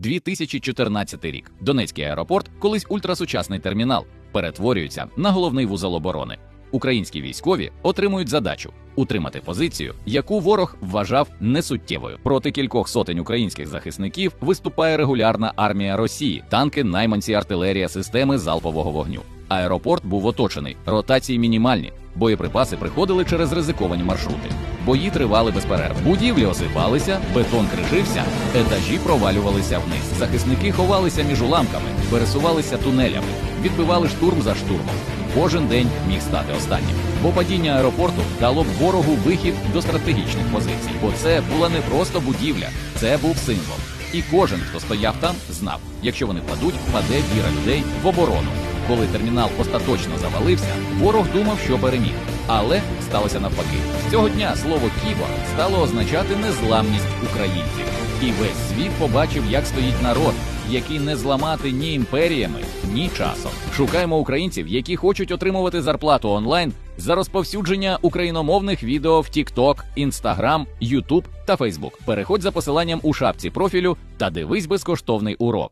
2014 рік. Донецький аеропорт, колись ультрасучасний термінал, перетворюється на головний вузол оборони. Українські військові отримують задачу утримати позицію, яку ворог вважав несуттєвою. Проти кількох сотень українських захисників виступає регулярна армія Росії, танки, найманці, артилерія, системи залпового вогню. Аеропорт був оточений, ротації мінімальні, боєприпаси приходили через ризиковані маршрути. Бої тривали без перерв. Будівлі осипалися, бетон крижився, етажі провалювалися вниз. Захисники ховалися між уламками, пересувалися тунелями, відбивали штурм за штурмом. Кожен день міг стати останнім. Бо падіння аеропорту дало б ворогу вихід до стратегічних позицій. Бо це була не просто будівля, це був символ. І кожен, хто стояв там, знав, якщо вони падуть, паде віра людей в оборону. Коли термінал остаточно завалився, ворог думав, що переміг. Але сталося навпаки. З цього дня слово кібо стало означати незламність українців. І весь світ побачив, як стоїть народ, який не зламати ні імперіями, ні часом. Шукаємо українців, які хочуть отримувати зарплату онлайн за розповсюдження україномовних відео в TikTok, Instagram, YouTube та Facebook. Переходь за посиланням у шапці профілю та дивись безкоштовний урок.